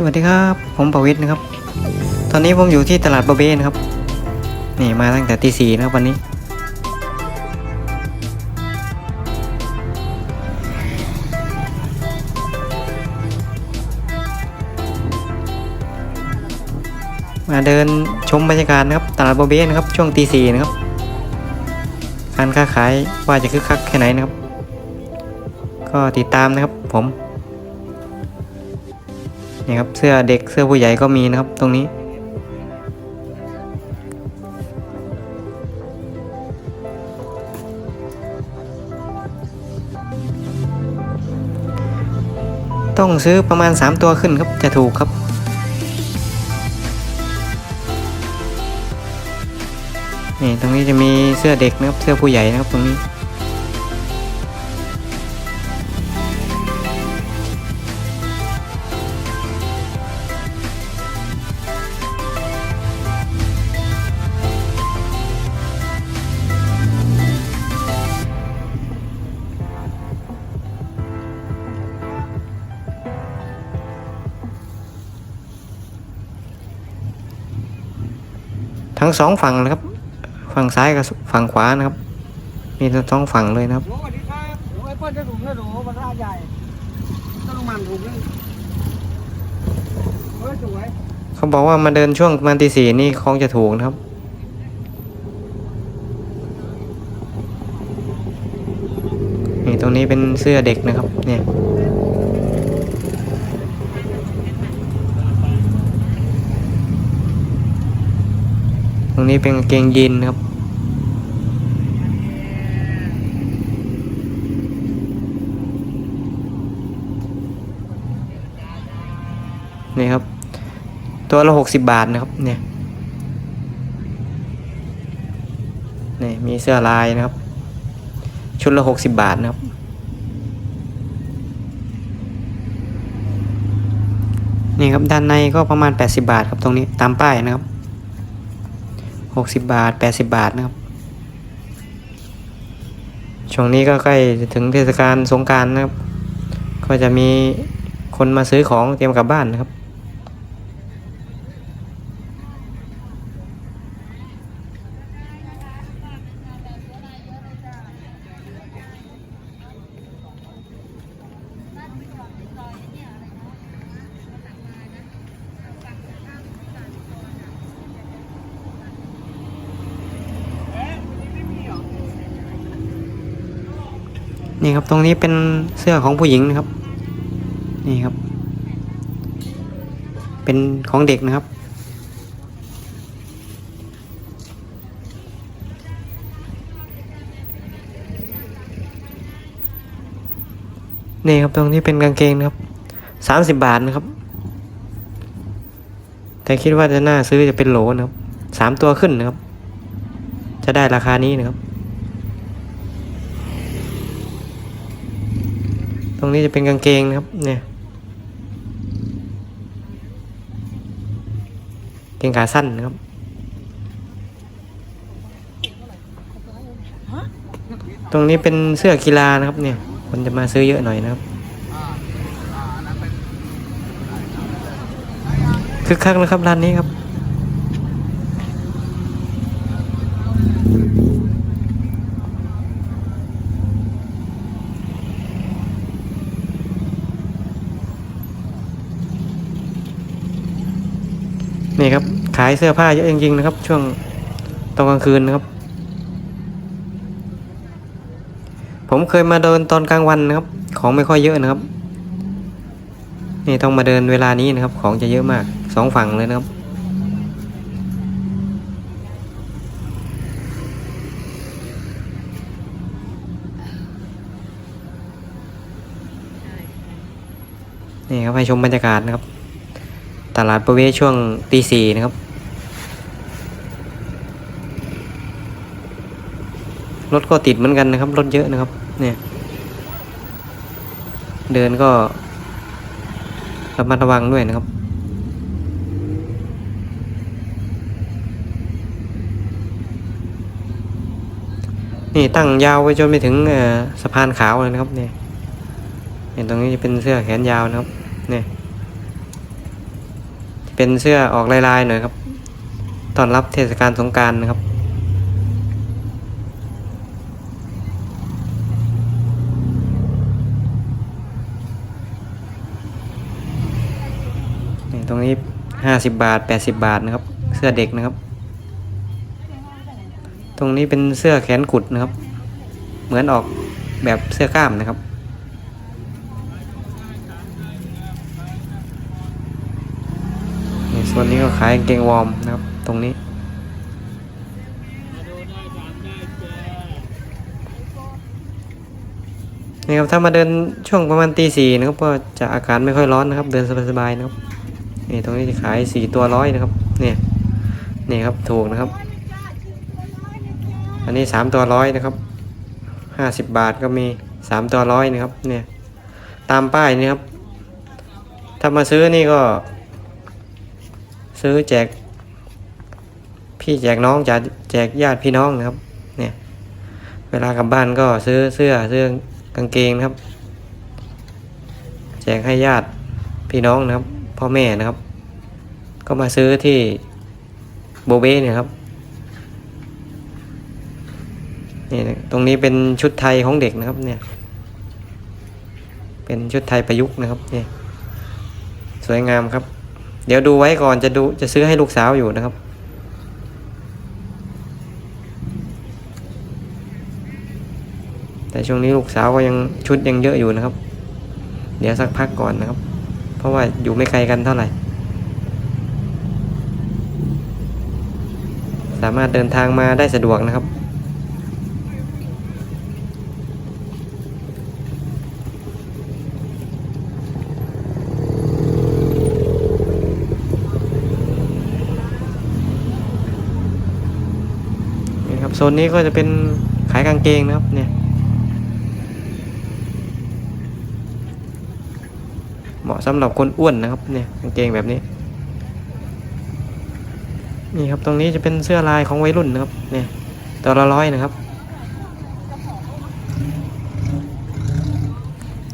สวัสดีครับ ผมประวิทย์นะครับ ตอนนี้ผมอยู่ที่ตลาดบะเบนะครับ นี่มาตั้งแต่ตีสี่นะครับวันนี้ มาเดินชมบรรยากาศนะครับ ตลาดบะเบนะครับ ช่วงตีสี่นะครับ การค้าขายว่าจะคึกคักแค่ไหนนะครับ ก็ติดตามนะครับผม นี่ครับเสื้อเด็กเสื้อผู้ใหญ่ก็มีนะครับตรงนี้ ต้องซื้อประมาณ 3 ตัวขึ้นครับจะถูกครับนี่ตรงนี้จะมีเสื้อเด็กนะครับเสื้อผู้ใหญ่นะครับตรงนี้ ทั้งสองฝั่งนะครับ ฝั่งซ้ายกับฝั่งขวานะครับ มีทั้งสองฝั่งเลยนะครับโหสวัสดีครับโหไอ้เปิ้ลจะถุงนะโหปลาร้าใหญ่ต้นมันถุงนึงเฮ้ยสวยเขาบอกว่ามาเดินช่วงประมาณตีสี่นี่คงจะถูกนะครับนี่ตรงนี้เป็นเสื้อเด็กนะครับ เนี่ย รงนี้เป็นเกงยีนนะครับ นี่ครับ ตัวละหกสิบบาทนะครับ เนี่ยนี่มีเสื้อลายนะครับ ชุดละหกสิบบาทนะครับนี่ครับด้านในก็ประมาณแปดสิบาทครับตรงนี้ตามป้ายนะครับ หกสิบบาทแปดสิบาทนะครับ ช่วงนี้ก็ใกล้ถึงเทศกาลสงการนะครับ ก็จะมีคนมาซื้อของเตรียมกลับบ้านนะครับ นี่ครับตรงนี้เป็นเสื้อของผู้หญิงนะครับ นี่ครับ เป็นของเด็กนะครับ นี่ครับตรงนี้เป็นกางเกงนะครับสามสิบบาทนะครับ แต่คิดว่าจะน่าซื้อจะเป็นโหลนะครับสามตัวขึ้นนะครับ จะได้ราคานี้นะครับ ตรงนี้จะเป็นกางเกงนะครับ เนี่ยเกงขาสั้นนะครับตรงนี้เป็นเสื้อกีฬานะครับเนี่ย คนจะมาซื้อเยอะหน่อยนะครับคึกคักนะครับร้านนี้ครับ นี่ครับ ขายเสื้อผ้าเยอะจริงๆนะครับ ช่วงตอนกลางคืนนะครับ ผมเคยมาเดินตอนกลางวันนะครับ ของไม่ค่อยเยอะนะครับ นี่ต้องมาเดินเวลานี้นะครับ ของจะเยอะมากสองฝั่งเลยนะครับนี่ครับให้ชมบรรยากาศนะครับ ตลาดประเวศช่วงตีสี่นะครับ รถก็ติดเหมือนกันนะครับ รถเยอะนะครับ เนี่ย เดินก็ระมัดระวังด้วยนะครับ นี่ตั้งยาวไปจนไปถึงสะพานขาวเลยนะครับ เนี่ยเห็นตรงนี้จะเป็นเสื้อแขนยาวนะครับ เนี่ย เป็นเสื้อออกลายๆหน่อยครับ ตอนรับเทศกาลสงการนะครับ นี่ตรงนี้ ห้าสิบบาทแปดสิบบาทนะครับ เสื้อเด็กนะครับ ตรงนี้เป็นเสื้อแขนกุดนะครับ เหมือนออกแบบเสื้อกล้ามนะครับนี่ส่วนนี้ก็ขายเกงวอร์มนะครับ ตรงนี้นี่ครับถ้ามาเดินช่วงประมาณตีสี่นะครับก็จะอากาศไม่ค่อยร้อนนะครับ เดินสบายๆนะครับ นี่ตรงนี้จะขายสี่ตัวร้อยนะครับ เนี่ยนี่ครับถูกนะครับ อันนี้สามตัวร้อยนะครับห้าสิบบาทก็มีสามตัวร้อยนะครับ เนี่ย ตามป้ายนี่ครับ ถ้ามาซื้อนี่ก็ ซื้อแจก พี่แจกน้องจะแจกญาติพี่น้องนะครับ เนี่ย เวลากลับบ้านก็ซื้อเสื้อซื้อกางเกงนะครับ แจกให้ญาติพี่น้องนะครับ พ่อแม่นะครับ ก็มาซื้อที่โบเบ้เนี่ยครับนี่ตรงนี้เป็นชุดไทยของเด็กนะครับ เนี่ย เป็นชุดไทยประยุกต์นะครับเนี่ยสวยงามครับ เดี๋ยวดูไว้ก่อนจะดูจะซื้อให้ลูกสาวอยู่นะครับแต่ช่วงนี้ลูกสาวก็ยังชุดยังเยอะอยู่นะครับ เดี๋ยวสักพักก่อนนะครับ เพราะว่าอยู่ไม่ไกลกันเท่าไหร่ สามารถเดินทางมาได้สะดวกนะครับ นี่ครับโซนนี้ก็จะเป็นขายกางเกงนะครับเนี่ย เหมาะสำหรับคนอ้วนนะครับเนี่ยกางเกงแบบนี้ นี่ครับตรงนี้จะเป็นเสื้อลายของวัยรุ่นนะครับเนี่ยตัวละร้อยนะครับ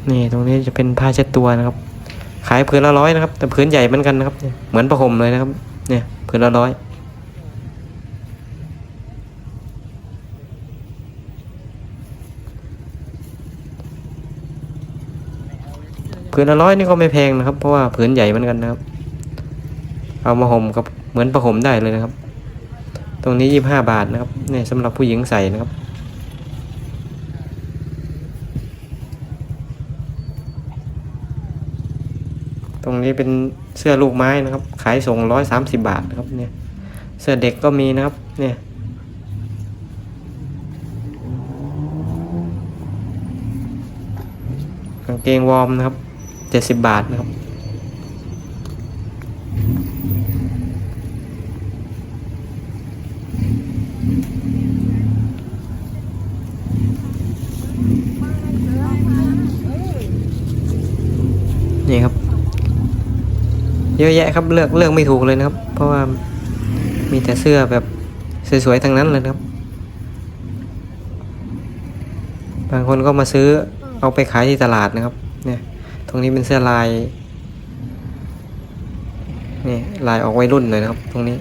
นี่ตรงนี้จะเป็นผ้าเช็ดตัวนะครับ ขายผืนละร้อยนะครับ แต่ผืนใหญ่เหมือนกันนะครับ เหมือนประห่มเลยนะครับ เนี่ยผืนละร้อย ผืนละร้อยนี่ก็ไม่แพงนะครับ เพราะว่าผืนใหญ่เหมือนกันนะครับ เอามาห่มกับเหมือนประห่มได้เลยนะครับ ตรงนี้ยี่บห้าบาทนะครับเนี่ยสำหรับผู้หญิงใส่นะครับตรงนี้เป็นเสื้อลูกไม้นะครับ ขายส่งร้อยสามสิบบาทนะครับเนี่ย เสื้อเด็กก็มีนะครับ เนี่ย กางเกงวอร์มนะครับ จ็ดสิบบาทนะครับ นี่ครับ เยอะแยะครับเลือกเลือกไม่ถูกเลยนะครับ เพราะว่ามีแต่เสื้อแบบสวยๆทั้งนั้นเลยนะครับ บางคนก็มาซื้อเอาไปขายที่ตลาดนะครับ รงนี้เป็นเสื้อลายนี่ลายออกไวัยรุ่นเลยนะครับ ตรงนี้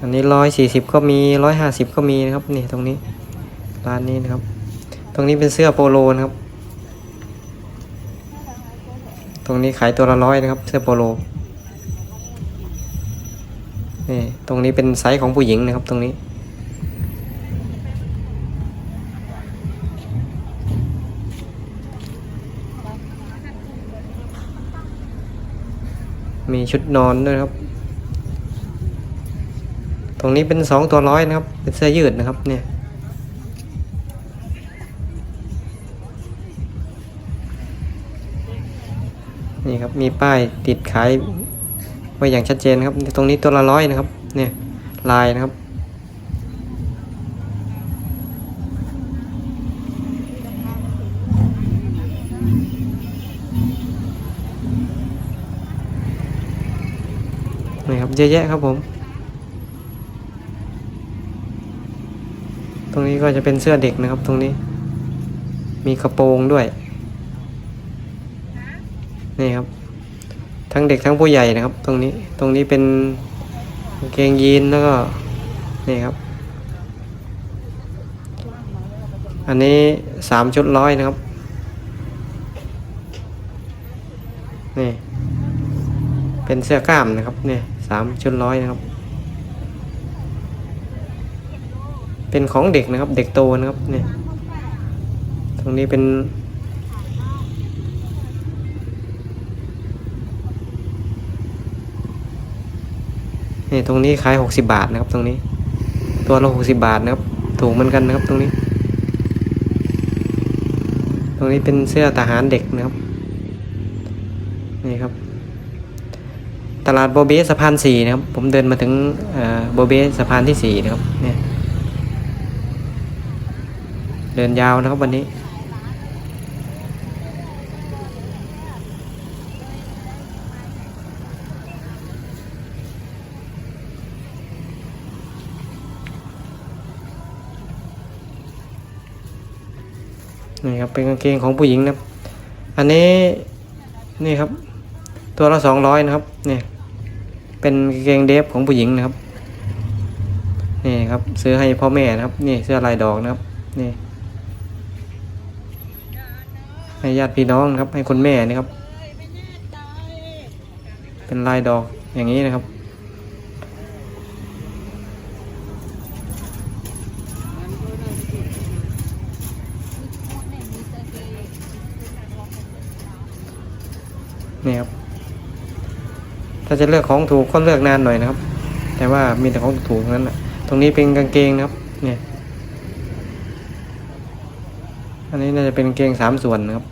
อันนี้ร้อยสี่สิบก็มีร้อยห้าสิบก็มีนะครับนี่ตรงนี้ร้านนี้นะครับ ตรงนี้เป็นเสื้อโปโลนะครับ ตรงนี้ขายตัวละร้อยนะครับ เสื้อโปโลนี่ตรงนี้เป็นไซส์ของผู้หญิงนะครับ ตรงนี้ ชุดนอนด้วยครับ ตรงนี้เป็นสองตัวร้อยนะครับ เป็นเสื้อยืดนะครับเนี่ยนี่ครับมีป้ายติดขายไว้อย่างชัดเจนครับ ตรงนี้ตัวละร้อยนะครับ เนี่ยลายนะครับ เยอะแยะครับผม ตรงนี้ก็จะเป็นเสื้อเด็กนะครับ ตรงนี้ มีกระโปรงด้วย นี่ครับ ทั้งเด็กทั้งผู้ใหญ่นะครับ ตรงนี้ ตรงนี้เป็นเกงยีนแล้วก็ นี่ครับ อันนี้สามชุดร้อยนะครับ นี่ เป็นเสื้อกล้ามนะครับเนี่ยามชุดร้อยนะครับ เป็นของเด็กนะครับ เด็กโตนะครับเนี่ยตรงนี้เป็นนี่ตรงนี้ขายหกสิบาทนะครับ ตรงนี้ ตัวละหกสิบาทนะครับ ถูกเหมือนกันนะครับตรงนี้ ตรงนี้เป็นเสื้อทหารเด็กนะครับ นี่ครับ ต ลาดโบเบสะพานสี่นะครับ ผมเดินมาถึงโบเบสะพานที่สี่นะครับเนี่ยเดินยาวนะครับวันนี้ นี่ครับเป็นกางเกงของผู้หญิงนะครับ อันนี้นี่ครับ ตัวละสองร้อยนะครับเนี่ย เป็นกางเกงเดฟของผู้หญิงนะครับ นี่ครับ ซื้อให้พ่อแม่นะครับ นี่เสื้อลายดอกนะครับ นี่ ให้ญาติพี่น้องนะครับ ให้คุณแม่นี่ครับ เป็นลายดอกอย่างนี้นะครับนี่ครับ ถ้าจะเลือกของถูกก็เลือกนานหน่อยนะครับ แต่ว่ามีแต่ของถูกนั้นแหละตรงนี้เป็นกางเกงนะครับ เนี่ย อันนี้น่าจะเป็นกางเกงสามส่วนนะครับ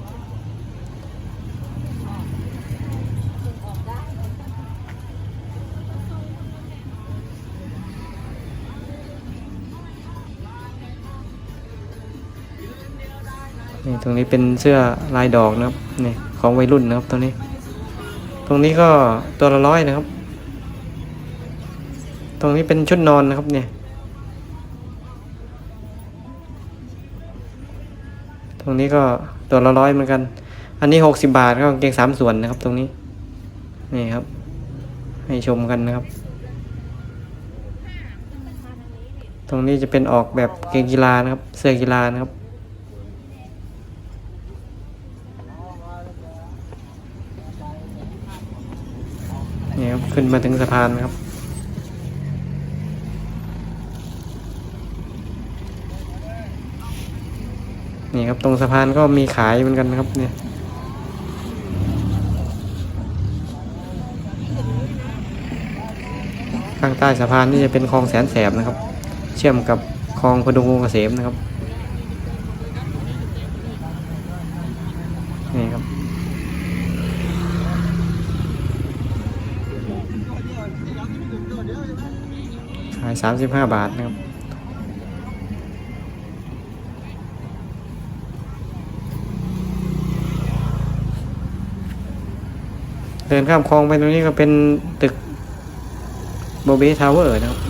นี่ตรงนี้เป็นเสื้อลายดอกนะครับนี่ของวัยรุ่นนะครับตัวนี้ ตรงนี้ก็ตัวละร้อยนะครับ ตรงนี้เป็นชุดนอนนะครับเนี่ย ตรงนี้ก็ตัวละร้อยเหมือนกัน อันนี้หกสิบาทก็กางเกงสามส่วนนะครับ ตรงนี้ นี่ครับ ให้ชมกันนะครับ ตรงนี้จะเป็นออกแบบเกงกีฬานะครับ เสื้อกีฬานะครับ นี่ครับ ขึ้นมาถึงสะพานครับ นี่ครับตรงสะพานก็มีขายเหมือนกันนะครับเนี่ยข้างใต้สะพานนี่จะเป็นคลองแสนแสบนะครับ เชื่อมกับคลองพดุงวงเกษมนะครับ 35 บาทนะครับเดินข้ามคลองไปตรงนี้ก็เป็นตึกโบเบทาวเวอร์นะครับ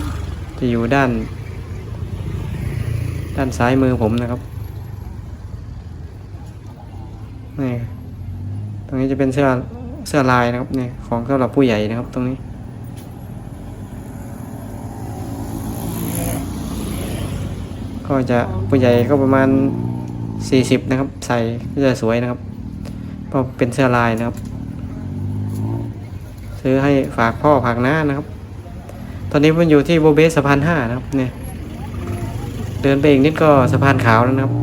จะอยู่ด้าน ด้านซ้ายมือผมนะครับนี่ตรงนี้จะเป็นเสื้อเสื้อลายนะครับนี่ของสำหรับผู้ใหญ่นะครับตรงนี้ ก็จะผู้ใหญ่ก็ประมาณ 40 นะครับ ใส่ก็จะสวยนะครับเพราะเป็นเสื้อลายนะครับ ซื้อให้ฝากพ่อฝากน้านะครับ ตอนนี้มันอยู่ที่โบเบสสะพานห้านะครับเนี่ยเดินไปอีกนิดก็สะพานขาวแล้วนะครับ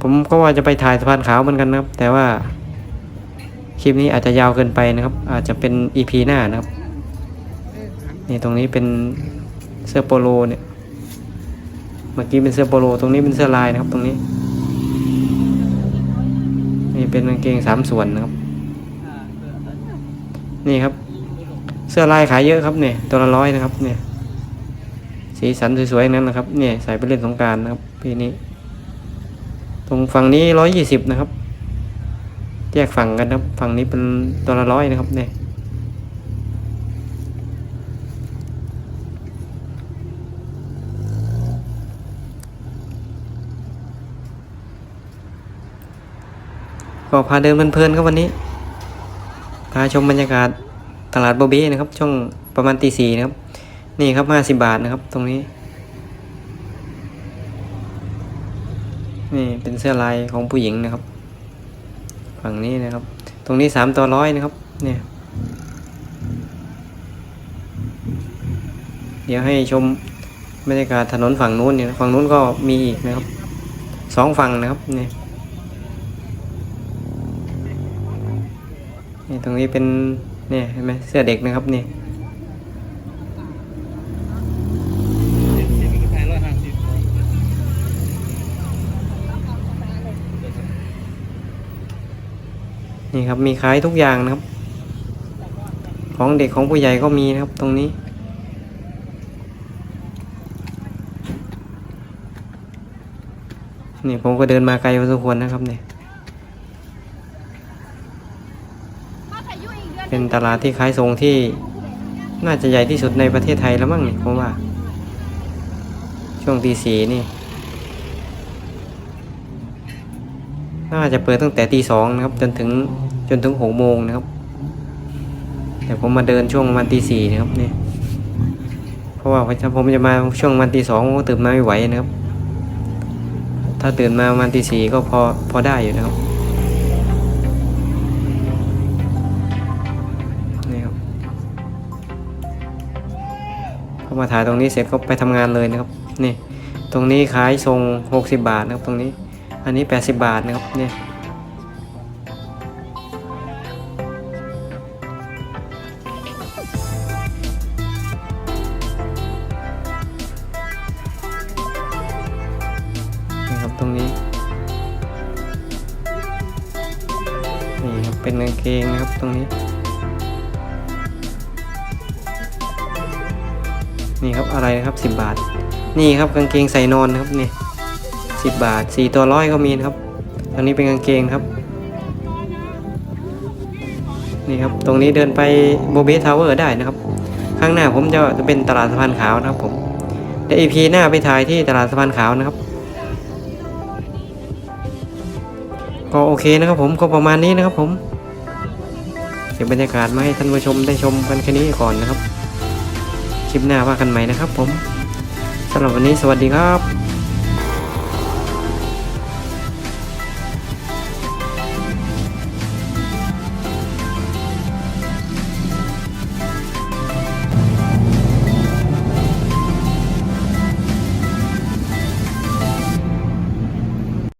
ผมก็ว่าจะไปถ่ายสะพานขาวเหมือนกันนะครับ แต่ว่าคลิปนี้อาจจะยาวเกินไปนะครับ อาจจะเป็น EP หน้านะครับ นี่ตรงนี้เป็นเสื้อโปโลเนี่ยเมื่อกี้เป็นเสื้อโปโล ตรงนี้เป็นเสื้อลายนะครับ ตรงนี้ นี่เป็นกางเกงสามส่วนนะครับ นี่ครับ เสื้อลายขายเยอะครับเนี่ยตัวละร้อยนะครับ เนี่ย สีสันสวยๆนั้นนะครับ เนี่ยใส่ไปเล่นสงการนะครับปีนี้ ตรงฝั่งนี้ร้อยยี่สิบนะครับ แยกฝั่งกันครับ ฝั่งนี้เป็นตัวละร้อยนะครับ เนี่ย ก็พาเดินเพลินๆครับวันนี้ พาชมบรรยากาศตลาดโบเบ้นะครับ ช่วงประมาณตีสี่นะครับ นี่ครับห้าสิบาทนะครับ ตรงนี้ นี่เป็นเสื้อลายของผู้หญิงนะครับ ฝั่งนี้นะครับ ตรงนี้สามตัวร้อยนะครับ เนี่ย เดี๋ยวให้ชมบรรยากาศถนนฝั่งนู้นเนี่ย ฝั่งนู้นก็มีอีกนะครับ สองฝั่งนะครับนี่นี่ ตรงนี้เป็นเนี่ยเห็นไหมเสื้อเด็กนะครับเนี่ยนี่ครับมีขายทุกอย่างนะครับ ของเด็กของผู้ใหญ่ก็มีนะครับตรงนี้นี่ผมก็เดินมาไกลพอสมควรนะครับเนี่ย เป็นตลาดที่ขายส่งที่น่าจะใหญ่ที่สุดในประเทศไทยแล้วมั้งนี่ผมว่า ช่วงตีสีนี่ น่าจะเปิดตั้งแต่ตีสองนะครับ จนถึงจนถึงหกโมงนะครับ แต่ผมมาเดินช่วงประมาณตีสี่นะครับเนี่ยเพราะว่าผมจะมาช่วงประมาณตีสองผมตื่นมาไม่ไหวนะครับ ถ้าตื่นมาประมาณตีสี่ก็พอพอได้อยู่นะครับ มาถ่ายตรงนี้เสร็จก็ไปทำงานเลยนะครับนี่ตรงนี้ขายทรงหกสิบบาทนะครับตรงนี้ อันนี้แปดสิบบาทนะครับเนี่ยนี่ครับตรงนี้นี่ครับเป็นกางเกงนะครับตรงนี้ นี่ครับอะไรครับสิบบาท นี่ครับกางเกงใส่นอนนะครับนี่สิบบาทสี่ตัวร้อยก็มีนะครับตรงนี้เป็นกางเกงครับ นี่ครับตรงนี้เดินไปโบเบทาวเวอร์ได้นะครับ ข้างหน้าผมจะจะเป็นตลาดสะพานขาวนะครับผมเดี๋ยวอีพีหน้าไปถ่ายที่ตลาดสะพานขาวนะครับ ก็โอเคนะครับผมก็ประมาณนี้นะครับผมเก็บบรรยากาศมาให้ท่านผู้ชมได้ชมกันแค่นี้ก่อนนะครับ คลิปหน้าว่ากันใหม่นะครับผมสำหรับวันนี้สวัสดีครับ